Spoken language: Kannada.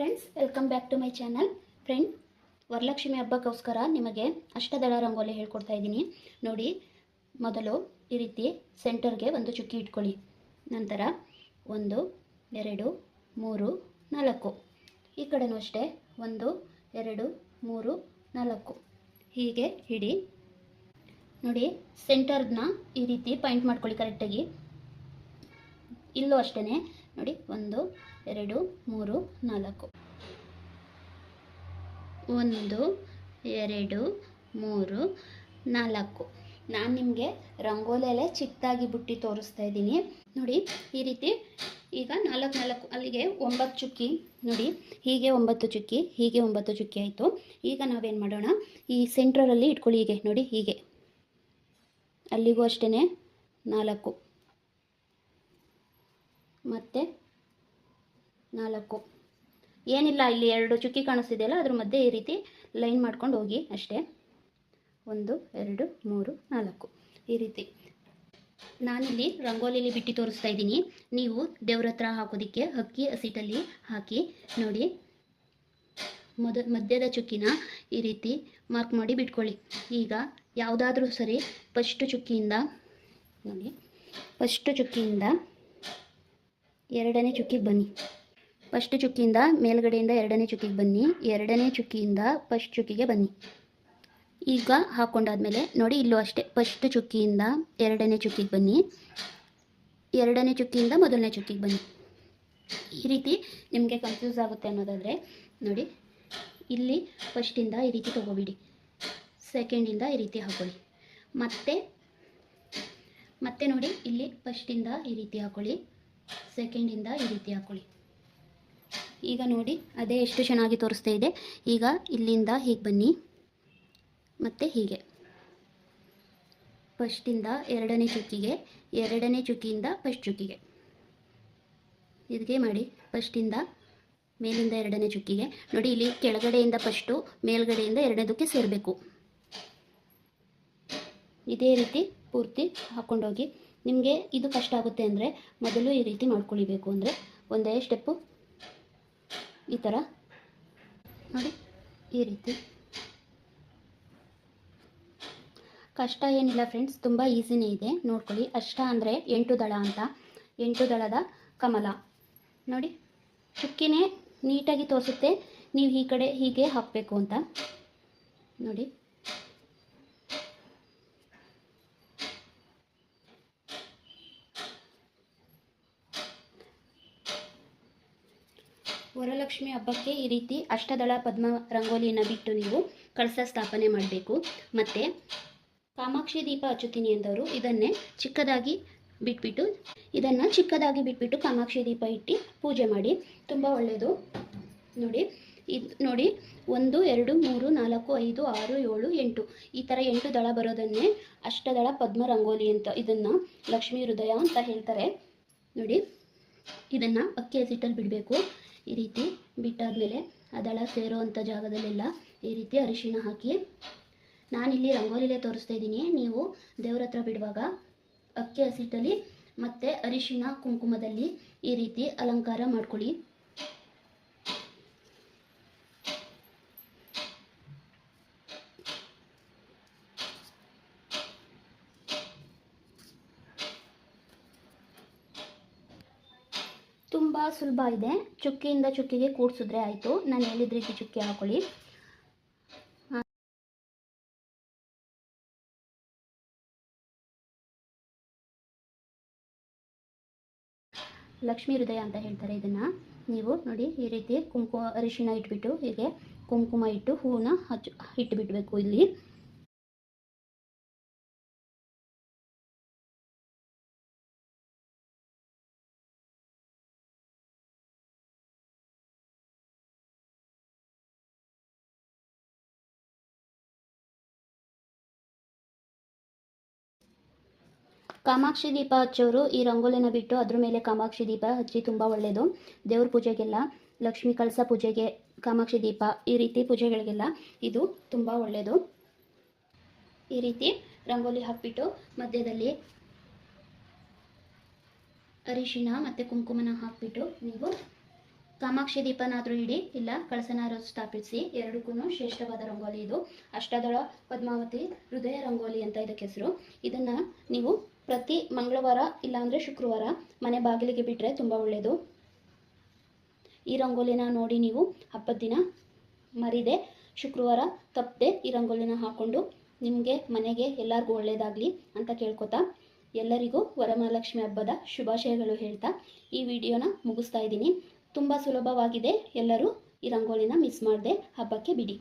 Friends welcome back to my channel friend Varalakshmi ಹಬ್ಬಕ್ಕೋಸ್ಕರ ನಿಮಗೆ ಅಷ್ಟದಳ ರಂಗೋಲಿ ಹೇಳ್ಕೊಡ್ತಾ ಇದ್ದೀನಿ. ನೋಡಿ, ಮೊದಲು ಈ ರೀತಿ ಸೆಂಟರ್ಗೆ ಒಂದು ಚುಕ್ಕಿ ಇಟ್ಕೊಳ್ಳಿ. ನಂತರ ಒಂದು, ಎರಡು, ಮೂರು, ನಾಲ್ಕು. ಈ ಕಡೆನೂ ಅಷ್ಟೇ. ಒಂದು, ಎರಡು, ಮೂರು, ನಾಲ್ಕು. ಹೀಗೆ ಹಿಡಿ ನೋಡಿ ಸೆಂಟರ್ನ ಈ ರೀತಿ ಪಾಯಿಂಟ್ ಮಾಡ್ಕೊಳ್ಳಿ ಕರೆಕ್ಟಾಗಿ ಇಲ್ಲೂ ಅಷ್ಟೇ ನೋಡಿ, ಒಂದು, ಎರಡು, ಮೂರು, ನಾಲ್ಕು. ಒಂದು, ಎರಡು, ಮೂರು, ನಾಲ್ಕು. ನಾನು ನಿಮಗೆ ರಂಗೋಲಿಯಲ್ಲೇ ಚಿಕ್ಕದಾಗಿ ಬುಟ್ಟಿ ತೋರಿಸ್ತಾ ಇದ್ದೀನಿ. ನೋಡಿ, ಈ ರೀತಿ ಈಗ ನಾಲ್ಕು ನಾಲ್ಕು, ಅಲ್ಲಿಗೆ ಒಂಬತ್ತು ಚುಕ್ಕಿ, ನೋಡಿ, ಹೀಗೆ ಒಂಬತ್ತು ಚುಕ್ಕಿ, ಹೀಗೆ ಒಂಬತ್ತು ಚುಕ್ಕಿ ಆಯಿತು. ಈಗ ನಾವೇನು ಮಾಡೋಣ? ಈ ಸೆಂಟ್ರಲ್ಲಿ ಇಟ್ಕೊಳ್ಳಿ ಹೀಗೆ, ನೋಡಿ, ಹೀಗೆ. ಅಲ್ಲಿಗೂ ಅಷ್ಟೇ ನಾಲ್ಕು. ಮತ್ತು ನಾಲ್ಕು. ಏನಿಲ್ಲ, ಇಲ್ಲಿ ಎರಡು ಚುಕ್ಕಿ ಕಾಣಿಸ್ತಿದೆಯಲ್ಲ, ಅದ್ರ ಮಧ್ಯೆ ಈ ರೀತಿ ಲೈನ್ ಮಾಡ್ಕೊಂಡು ಹೋಗಿ ಅಷ್ಟೇ. ಒಂದು, ಎರಡು, ಮೂರು, ನಾಲ್ಕು. ಈ ರೀತಿ. ನಾನಿಲ್ಲಿ ರಂಗೋಲಿಯಲ್ಲಿ ಬಿಟ್ಟು ತೋರಿಸ್ತಾ ಇದ್ದೀನಿ. ನೀವು ದೇವ್ರ ಹತ್ರ ಹಾಕೋದಕ್ಕೆ ಅಕ್ಕಿ ಹಸಿಟಲ್ಲಿ ಹಾಕಿ ನೋಡಿ. ಮೊದ, ಮಧ್ಯದ ಚುಕ್ಕಿನ ಈ ರೀತಿ ಮಾರ್ಕ್ ಮಾಡಿ ಬಿಟ್ಕೊಳ್ಳಿ. ಈಗ ಯಾವುದಾದ್ರೂ ಸರಿ ಫಸ್ಟ್ ಚುಕ್ಕಿಯಿಂದ ನೋಡಿ. ಫಸ್ಟ್ ಚುಕ್ಕಿಯಿಂದ ಎರಡನೇ ಚುಕ್ಕಿಗೆ ಬನ್ನಿ. ಫಸ್ಟ್ ಚುಕ್ಕಿಯಿಂದ ಮೇಲ್ಗಡೆಯಿಂದ ಎರಡನೇ ಚುಕ್ಕಿಗೆ ಬನ್ನಿ. ಎರಡನೇ ಚುಕ್ಕಿಯಿಂದ ಫಸ್ಟ್ ಚುಕ್ಕಿಗೆ ಬನ್ನಿ. ಈಗ ಹಾಕ್ಕೊಂಡಾದ್ಮೇಲೆ ನೋಡಿ ಇಲ್ಲೂ ಅಷ್ಟೇ, ಫಸ್ಟ್ ಚುಕ್ಕಿಯಿಂದ ಎರಡನೇ ಚುಕ್ಕಿಗೆ ಬನ್ನಿ. ಎರಡನೇ ಚುಕ್ಕಿಯಿಂದ ಮೊದಲನೇ ಚುಕ್ಕಿಗೆ ಬನ್ನಿ. ಈ ರೀತಿ ನಿಮಗೆ ಕನ್ಫ್ಯೂಸ್ ಆಗುತ್ತೆ ಅನ್ನೋದಾದರೆ ನೋಡಿ, ಇಲ್ಲಿ ಫಸ್ಟಿಂದ ಈ ರೀತಿ ತೊಗೋಬಿಡಿ. ಸೆಕೆಂಡಿಂದ ಈ ರೀತಿ ಹಾಕೊಳ್ಳಿ. ಮತ್ತೆ ಮತ್ತೆ ನೋಡಿ, ಇಲ್ಲಿ ಫಸ್ಟಿಂದ ಈ ರೀತಿ ಹಾಕೊಳ್ಳಿ. ಸೆಕೆಂಡಿಂದ ಈ ರೀತಿ ಹಾಕೊಳ್ಳಿ. ಈಗ ನೋಡಿ, ಅದೇ ಎಷ್ಟು ಚೆನ್ನಾಗಿ ತೋರಿಸ್ತಾ ಇದೆ. ಈಗ ಇಲ್ಲಿಂದ ಹೀಗೆ ಬನ್ನಿ. ಮತ್ತು ಹೀಗೆ. ಫಸ್ಟಿಂದ ಎರಡನೇ ಚುಕ್ಕಿಗೆ, ಎರಡನೇ ಚುಕ್ಕಿಯಿಂದ ಫಸ್ಟ್ ಚುಕ್ಕಿಗೆ. ಇದಕ್ಕೆ ಮಾಡಿ ಫಸ್ಟಿಂದ ಮೇಲಿಂದ ಎರಡನೇ ಚುಕ್ಕಿಗೆ. ನೋಡಿ, ಇಲ್ಲಿ ಕೆಳಗಡೆಯಿಂದ ಫಸ್ಟು ಮೇಲ್ಗಡೆಯಿಂದ ಎರಡನೇದಕ್ಕೆ ಸೇರಬೇಕು. ಇದೇ ರೀತಿ ಪೂರ್ತಿ ಹಾಕ್ಕೊಂಡೋಗಿ ನಿಮಗೆ ಇದು ಕಷ್ಟ ಆಗುತ್ತೆ ಅಂದರೆ ಮೊದಲು ಈ ರೀತಿ ಮಾಡ್ಕೊಳಿಬೇಕು ಅಂದರೆ ಒಂದೇ ಸ್ಟೆಪ್ಪು. ಈ ಥರ ನೋಡಿ, ಈ ರೀತಿ. ಕಷ್ಟ ಏನಿಲ್ಲ ಫ್ರೆಂಡ್ಸ್ ತುಂಬ ಈಸಿನೇ ಇದೆ. ನೋಡ್ಕೊಳ್ಳಿ, ಅಷ್ಟ ಅಂದರೆ ಎಂಟು ದಳ ಅಂತ. ಎಂಟು ದಳದ ಕಮಲ. ನೋಡಿ, ಚುಕ್ಕಿನೇ ನೀಟಾಗಿ ತೋರಿಸುತ್ತೆ. ನೀವು ಈ ಕಡೆ ಹೀಗೆ ಹಾಕಬೇಕು ಅಂತ. ನೋಡಿ. ವರಲಕ್ಷ್ಮಿ ಹಬ್ಬಕ್ಕೆ ಈ ರೀತಿ ಅಷ್ಟದಳ ಪದ್ಮ ರಂಗೋಲಿಯನ್ನು ಬಿಟ್ಟು ನೀವು ಕಳಸ ಸ್ಥಾಪನೆ ಮಾಡಬೇಕು. ಮತ್ತು ಕಾಮಾಕ್ಷಿ ದೀಪ ಹಚ್ಚುತ್ತೀನಿ ಎಂದವರು ಇದನ್ನೇ ಚಿಕ್ಕದಾಗಿ ಬಿಟ್ಬಿಟ್ಟು, ಇದನ್ನು ಚಿಕ್ಕದಾಗಿ ಬಿಟ್ಬಿಟ್ಟು ಕಾಮಾಕ್ಷಿ ದೀಪ ಇಟ್ಟು ಪೂಜೆ ಮಾಡಿ. ತುಂಬ ಒಳ್ಳೆಯದು ನೋಡಿ, ಇದು ನೋಡಿ, ಒಂದು, ಎರಡು, ಮೂರು, ನಾಲ್ಕು, ಐದು, ಆರು, ಏಳು, ಎಂಟು. ಈ ಥರ ಎಂಟು ದಳ ಬರೋದನ್ನೇ ಅಷ್ಟದಳ ಪದ್ಮ ರಂಗೋಲಿ ಅಂತ ಇದನ್ನು ಲಕ್ಷ್ಮೀ ಹೃದಯ ಅಂತ ಹೇಳ್ತಾರೆ. ನೋಡಿ, ಇದನ್ನು ಅಕ್ಕಿ ಹಸಿಟ್ಟಲ್ಲಿ ಬಿಡಬೇಕು. ಈ ರೀತಿ ಬಿಟ್ಟಾದಮೇಲೆ ಅದಳ ದಳ ಸೇರೋ ಅಂಥ ಜಾಗದಲ್ಲೆಲ್ಲ ಈ ರೀತಿ ಅರಿಶಿಣ ಹಾಕಿ ನಾನಿಲ್ಲಿ ರಂಗೋಲಿಲೇ ತೋರಿಸ್ತಾ ಇದ್ದೀನಿ. ನೀವು ದೇವ್ರ ಹತ್ರ ಬಿಡುವಾಗ ಅಕ್ಕಿ ಹಸಿಟ್ಟಲ್ಲಿ ಮತ್ತು ಅರಿಶಿನ ಕುಂಕುಮದಲ್ಲಿ ಈ ರೀತಿ ಅಲಂಕಾರ ಮಾಡ್ಕೊಳ್ಳಿ. ಸುಲಭ ಇದೆ. ಚುಕ್ಕಿಯಿಂದ ಚುಕ್ಕಿಗೆ ಕೂಡಿಸಿದ್ರೆ ಆಯಿತು. ನಾನು ಹೇಳಿದ ರೀತಿ ಚುಕ್ಕಿ ಹಾಕೊಳ್ಳಿ. ಲಕ್ಷ್ಮೀ ಹೃದಯ ಅಂತ ಹೇಳ್ತಾರೆ ಇದನ್ನು. ನೀವು ನೋಡಿ ಈ ರೀತಿ ಕುಂಕುಮ ಅರಿಶಿನ ಇಟ್ಬಿಟ್ಟು, ಹೀಗೆ ಕುಂಕುಮ ಇಟ್ಟು ಹೂವನ್ನ ಹಚ್ಚು, ಇಟ್ಬಿಡ್ಬೇಕು ಇಲ್ಲಿ. ಕಾಮಾಕ್ಷಿ ದೀಪ ಹಚ್ಚೋರು ಈ ರಂಗೋಲಿನ ಬಿಟ್ಟು ಅದ್ರ ಮೇಲೆ ಕಾಮಾಕ್ಷಿ ದೀಪ ಹಚ್ಚಿ ತುಂಬ ಒಳ್ಳೆಯದು ದೇವ್ರ ಪೂಜೆಗೆಲ್ಲ, ಲಕ್ಷ್ಮೀ ಕಳಸ ಪೂಜೆಗೆ ಕಾಮಾಕ್ಷಿ ದೀಪ ಈ ರೀತಿ ಪೂಜೆಗಳಿಗೆಲ್ಲ ಇದು ತುಂಬ ಒಳ್ಳೆಯದು ಈ ರೀತಿ ರಂಗೋಲಿ ಹಾಕ್ಬಿಟ್ಟು ಮಧ್ಯದಲ್ಲಿ ಅರಿಶಿನ ಮತ್ತು ಕುಂಕುಮನ ಹಾಕಿಬಿಟ್ಟು ನೀವು ಕಾಮಾಕ್ಷಿ ದೀಪನಾದರೂ ಇಡಿ, ಇಲ್ಲ ಕಳಸನಾರು ಸ್ಥಾಪಿಸಿ. ಎರಡಕ್ಕೂ ಶ್ರೇಷ್ಠವಾದ ರಂಗೋಲಿ ಇದು. ಅಷ್ಟದಳ ಪದ್ಮಾವತಿ ಹೃದಯ ರಂಗೋಲಿ ಅಂತ ಇದಕ್ಕೆ ಹೆಸರು. ಇದನ್ನು ನೀವು ಪ್ರತಿ ಮಂಗಳವಾರ ಇಲ್ಲಾಂದರೆ ಶುಕ್ರವಾರ ಮನೆ ಬಾಗಿಲಿಗೆ ಬಿಟ್ಟರೆ ತುಂಬ ಒಳ್ಳೆಯದು ಈ ರಂಗೋಲಿನ ನೋಡಿ ನೀವು ಹಬ್ಬದ ದಿನ ಮರಿದೆ, ಶುಕ್ರವಾರ ತಪ್ಪದೆ ಈ ರಂಗೋಲಿನ ಹಾಕ್ಕೊಂಡು ನಿಮಗೆ, ಮನೆಗೆ ಎಲ್ಲರಿಗೂ ಒಳ್ಳೆಯದಾಗಲಿ ಅಂತ ಕೇಳ್ಕೊತಾ ಎಲ್ಲರಿಗೂ ವರಮಹಾಲಕ್ಷ್ಮಿ ಹಬ್ಬದ ಶುಭಾಶಯಗಳು ಹೇಳ್ತಾ ಈ ವಿಡಿಯೋನ ಮುಗಿಸ್ತಾ ಇದ್ದೀನಿ. ತುಂಬ ಸುಲಭವಾಗಿದೆ ಎಲ್ಲರೂ ಈ ರಂಗೋಲಿನ ಮಿಸ್ ಮಾಡದೆ ಹಬ್ಬಕ್ಕೆ ಬಿಡಿ.